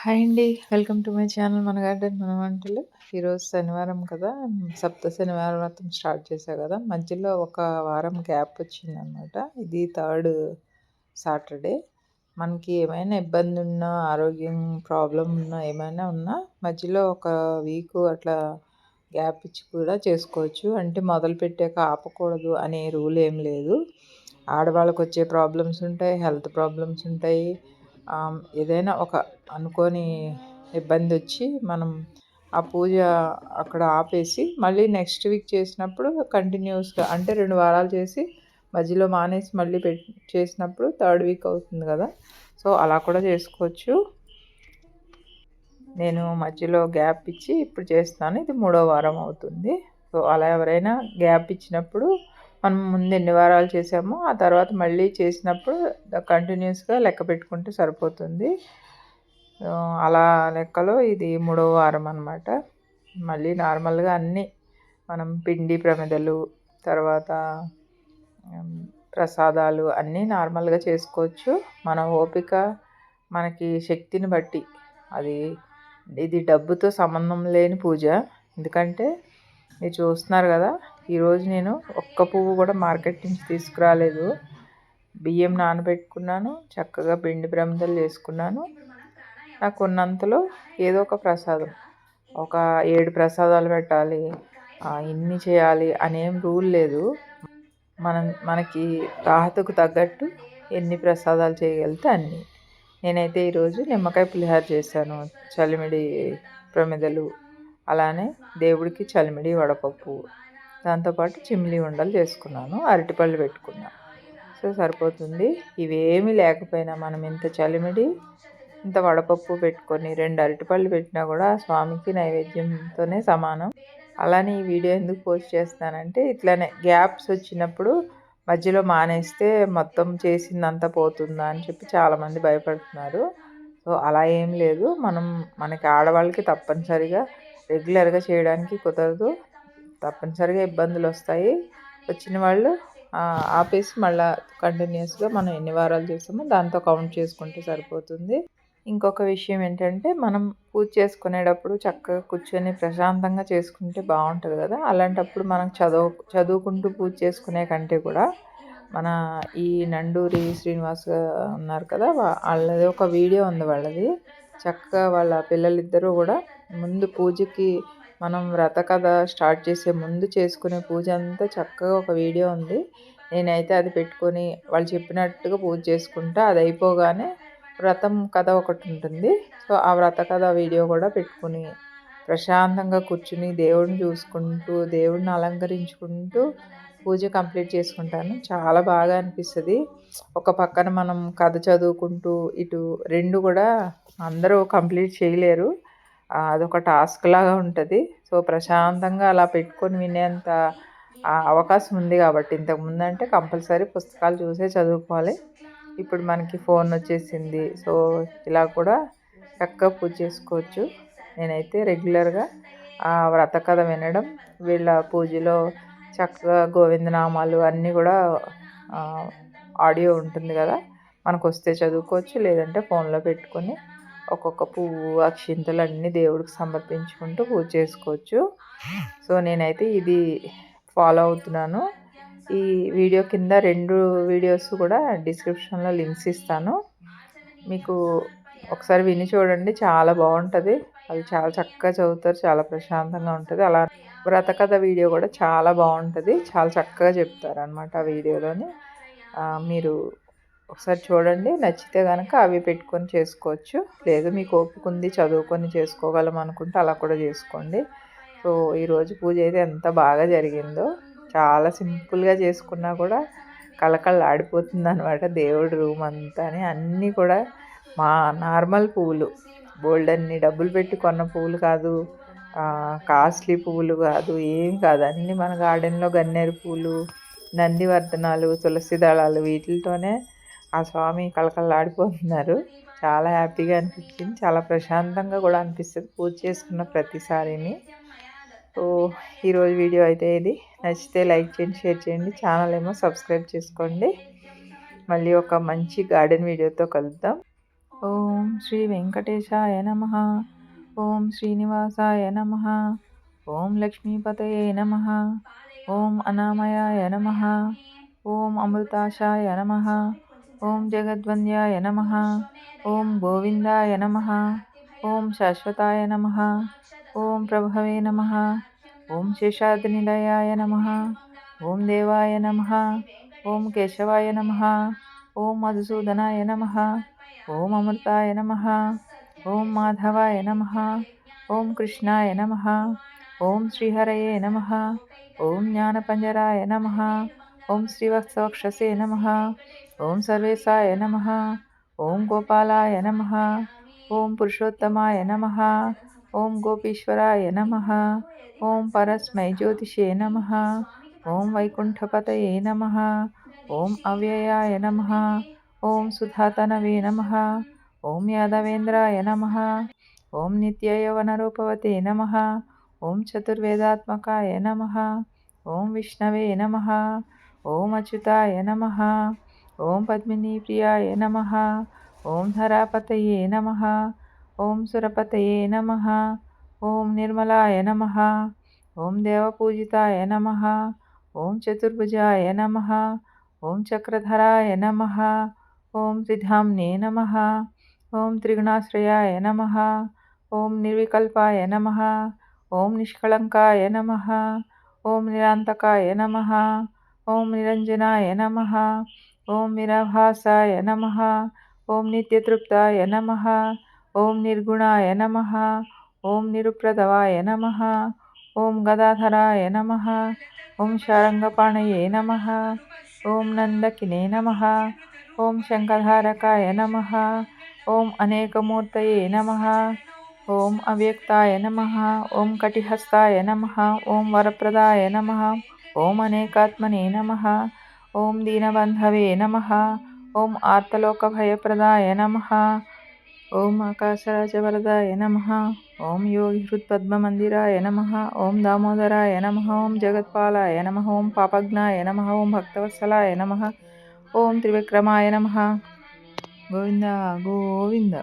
Hi అండి. Welcome to my channel మన garden మన వంటలు. ఈరోజు శనివారం కదా. సప్త శనివారం వ్రతం స్టార్ట్ చేశా కదా. మధ్యలో ఒక వారం గ్యాప్ వచ్చిందనమాట. ఇది థర్డ్ సాటర్డే. మనకి ఏమైనా ఇబ్బంది ఉన్నా ఆరోగ్యం ప్రాబ్లం ఉన్నా ఏమైనా ఉన్నా మధ్యలో ఒక వీక్ అట్లా గ్యాప్ ఇచ్చి కూడా చేసుకోవచ్చు. అంటే మొదలు పెట్టాక ఆపకూడదు అనే రూల్ ఏం లేదు. ఆడవాళ్ళకు వచ్చే ప్రాబ్లమ్స్ ఉంటాయి హెల్త్ ప్రాబ్లమ్స్ ఉంటాయి. ఏదైనా ఒక అనుకోని ఇబ్బంది వచ్చి మనం ఆ పూజ అక్కడ ఆపేసి మళ్ళీ నెక్స్ట్ వీక్ చేసినప్పుడు కంటిన్యూస్గా అంటే రెండు వారాలు చేసి మధ్యలో మానేసి మళ్ళీ పెట్ చేసినప్పుడు థర్డ్ వీక్ అవుతుంది కదా. సో అలా కూడా చేసుకోవచ్చు. నేను మధ్యలో గ్యాప్ ఇచ్చి ఇప్పుడు చేస్తాను ఇది మూడో వారం అవుతుంది. సో అలా ఎవరైనా గ్యాప్ ఇచ్చినప్పుడు మనం ముందు ఎన్ని వారాలు చేసామో ఆ తర్వాత మళ్ళీ చేసినప్పుడు కంటిన్యూస్గా లెక్క పెట్టుకుంటే సరిపోతుంది. అలా లెక్కలో ఇది మూడవ వారం అనమాట మళ్ళీ నార్మల్గా అన్నీ మనం పిండి ప్రమిదలు తర్వాత ప్రసాదాలు అన్నీ నార్మల్గా చేసుకోవచ్చు. మన ఓపిక మనకి శక్తిని బట్టి. అది ఇది డబ్బుతో సంబంధం లేని పూజ. ఎందుకంటే మీరు చూస్తున్నారు కదా ఈరోజు నేను ఒక్క పువ్వు కూడా మార్కెట్ నుంచి తీసుకురాలేదు. బియ్యం నానబెట్టుకున్నాను చక్కగా పిండి ప్రమిదలు చేసుకున్నాను. నాకు ఉన్నంతలో ఏదో ఒక ప్రసాదం ఒక ఏడు ప్రసాదాలు పెట్టాలి ఇన్ని చేయాలి అనేం రూల్ లేదు. మనం మనకి రాహతకు తగ్గట్టు ఎన్ని ప్రసాదాలు చేయగలిగితే అన్నీ. నేనైతే ఈరోజు నిమ్మకాయ పులిహార చేశాను చలిమిడి ప్రమిదలు. అలానే దేవుడికి చలిమిడి వడపప్పు. దాంతోపాటు చిమ్లీ ఉండలు చేసుకున్నాను అరటిపళ్ళు పెట్టుకున్నాను సో సరిపోతుంది. ఇవేమీ లేకపోయినా మనం ఇంత చలిమిడి ఇంత వడపప్పు పెట్టుకొని రెండు అరటిపళ్ళు పెట్టినా కూడా స్వామికి నైవేద్యంతోనే సమానం. అలానే ఈ వీడియో ఎందుకు పోస్ట్ చేస్తానంటే ఇట్లానే గ్యాప్స్ వచ్చినప్పుడు మధ్యలో మానేస్తే మొత్తం చేసిందంతా పోతుందా అని చెప్పి చాలామంది భయపడుతున్నారు. సో అలా ఏం లేదు. మనం మనకి ఆడవాళ్ళకి తప్పనిసరిగా రెగ్యులర్గా చేయడానికి కుదరదు. తప్పనిసరిగా ఇబ్బందులు వస్తాయి. వచ్చిన వాళ్ళు ఆపేసి మళ్ళీ కంటిన్యూస్గా మనం ఎన్ని వారాలు చేస్తామో దాంతో కౌంట్ చేసుకుంటే సరిపోతుంది. ఇంకొక విషయం ఏంటంటే మనం పూజ చేసుకునేటప్పుడు చక్కగా కూర్చొని ప్రశాంతంగా చేసుకుంటే బాగుంటుంది కదా. అలాంటప్పుడు మనం చదువు చదువుకుంటూ పూజ చేసుకునే కంటే కూడా మన ఈ నండూరి శ్రీనివాస్ ఉన్నారు కదా వాళ్ళది ఒక వీడియో ఉంది వాళ్ళది. చక్కగా వాళ్ళ పిల్లలిద్దరూ కూడా ముందు పూజకి మనం వ్రత కథ స్టార్ట్ చేసే ముందు చేసుకునే పూజ అంతా చక్కగా ఒక వీడియో ఉంది. నేనైతే అది పెట్టుకొని వాళ్ళు చెప్పినట్టుగా పూజ చేసుకుంటా. అది అయిపోగానే వ్రతం కథ ఒకటి ఉంటుంది. సో ఆ వ్రత కథ వీడియో కూడా పెట్టుకుని ప్రశాంతంగా కూర్చుని దేవుడిని చూసుకుంటూ దేవుడిని అలంకరించుకుంటూ పూజ కంప్లీట్ చేసుకుంటాను. చాలా బాగా అనిపిస్తుంది. ఒక పక్కన మనం కథ చదువుకుంటూ ఇటు రెండు కూడా అందరూ కంప్లీట్ చేయలేరు. అదొక టాస్క్ లాగా ఉంటుంది. సో ప్రశాంతంగా అలా పెట్టుకొని వినేంత అవకాశం ఉంది కాబట్టి ఇంతకుముందు అంటే కంపల్సరీ పుస్తకాలు చూసే చదువుకోవాలి. ఇప్పుడు మనకి ఫోన్ వచ్చేసింది. సో ఇలా కూడా చక్కగా పూజ చేసుకోవచ్చు. నేనైతే రెగ్యులర్గా వ్రత కథ వినడం వీళ్ళ పూజలో చక్కగా గోవిందనామాలు అన్నీ కూడా ఆడియో ఉంటుంది కదా మనకు వస్తే చదువుకోవచ్చు. లేదంటే ఫోన్లో పెట్టుకొని ఒక్కొక్క పువ్వు అక్షింతలు అన్నీ దేవుడికి సమర్పించుకుంటూ పూజ చేసుకోవచ్చు. సో నేనైతే ఇది ఫాలో అవుతున్నాను. ఈ వీడియో కింద రెండు వీడియోస్ కూడా డిస్క్రిప్షన్లో లింక్స్ ఇస్తాను. మీకు ఒకసారి విని చూడండి చాలా బాగుంటుంది. అది చాలా చక్కగా చదువుతారు చాలా ప్రశాంతంగా ఉంటుంది. అలా వ్రతకథ వీడియో కూడా చాలా బాగుంటుంది. చాలా చక్కగా చెప్తారు అనమాట ఆ వీడియోలోని. మీరు ఒకసారి చూడండి. నచ్చితే కనుక అవి పెట్టుకొని చేసుకోవచ్చు. లేదు మీకు ఓపిక ఉంది చదువుకొని చేసుకోగలం అనుకుంటే అలా కూడా చేసుకోండి. సో ఈరోజు పూజ అయితే ఎంత బాగా జరిగిందో చాలా సింపుల్గా చేసుకున్నా కూడా కళకళ ఆడిపోతుంది అనమాట దేవుడి రూమ్ అంతా అన్నీ కూడా మా నార్మల్ పువ్వులు. బోల్డ్ అన్ని డబ్బులు పెట్టి కొన్న పువ్వులు కాదు కాస్ట్లీ పువ్వులు కాదు ఏం కాదు. అన్నీ మన గార్డెన్లో గన్నేరు పూలు నందివర్ధనాలు తులసి దళాలు వీటితోనే ఆ స్వామి కళకళలాడిపోతున్నారు. చాలా హ్యాపీగా అనిపించింది. చాలా ప్రశాంతంగా కూడా అనిపిస్తుంది పూజ చేసుకున్న ప్రతిసారిని. సో ఈరోజు వీడియో అయితే ఇది. నచ్చితే లైక్ చేయండి షేర్ చేయండి. ఛానల్ ఏమో సబ్స్క్రైబ్ చేసుకోండి. మళ్ళీ ఒక మంచి గార్డెన్ వీడియోతో కలుద్దాం. ఓం శ్రీ వెంకటేశాయ నమ. ఓం శ్రీనివాసాయ నమ. ఓం లక్ష్మీపతయే నమ. ఓం అనామయాయ నమ. ఓం అమృతాశాయ నమ. ఓం జగద్వంద్యాయ నమ ఓం గోవిందాయ నమ ఓం శాశ్వతాయ నమ ఓం ప్రభవే నమ ఓం శేషాద్రినిలయాయ నమ ఓం దేవాయ నమ ఓం కేశవాయ నమ ఓం మధుసూదనాయ నమ ఓం అమృతాయ నమ ఓం మాధవాయ నమ ఓం కృష్ణాయ నమ ఓం శ్రీహరయే నమ ఓం జ్ఞానపంజరాయ నమ ఓం శ్రీవత్సవక్షసే నమ ఓం సర్వేశాయ నమ ఓం గోపాలాయ నమ ఓం పురుషోత్తమాయ నమ ఓం గోపీశ్వరాయ నమ ఓం పరస్మై జ్యోతిషే నమ ఓం వైకుంఠపతయే నమ ఓం అవ్యయాయ నమ ఓం సుధాతనవే నమ ఓం యాదవేంద్రాయ నమ ఓం నిత్యయవనరూపవతే నమ ఓం చతుర్వేదాత్మకాయ నమ ఓం విష్ణవే నమ ఓం అచ్యుతాయ నమ ఓం పద్మినీప్రియాయ నమ ఓం ధరాపతయే నమ ఓం సురపతయే నమ ఓం నిర్మలాయ నమ ఓం దేవపూజితాయ నమ ఓం చతుర్భుజాయ నమ ఓం చక్రధరాయ నమ ఓం త్రిధామ్నే నమ ఓం త్రిగుణాశ్రయాయ నమ ఓం నిర్వికల్పాయ నమ ఓం నిష్కళంకాయ నమ ఓం నిరాంతకాయ నమ ఓం నిరంజనాయ నమ ఓం నిరాభాసాయ నమ ఓం నిత్యతృప్తాయ నమ ఓం నిర్గుణాయ నమ ఓం నిరుప్రదవాయ నమ ఓం గదాధరాయ నమ ఓం శారంగపాణయే నమ ఓం నందకినే నమ ఓం శంఖధారకాయ నమ ఓం అనేకమూర్తయే నమ ఓం అవ్యక్తాయ నమ ఓం కటిహస్తాయ నమ ఓం వరప్రదాయ నమ ఓం అనేకాత్మనే నమ. ఓం దీనబంధవే నమ. ఓం ఆర్తలోక భయప్రదాయ నమ. ఓం ఆకాశరాజవరదాయ నమ. ఓం యోగి హృత్పద్మమందిరాయ నమ. ఓం దామోదరాయ నమ. ఓం జగత్పాలాయ నమ. ఓం పాపజ్ఞాయ నమ. ఓం భక్తవత్సలాయ నమ. ఓం త్రివిక్రమాయ నమ. గోవింద గోవింద.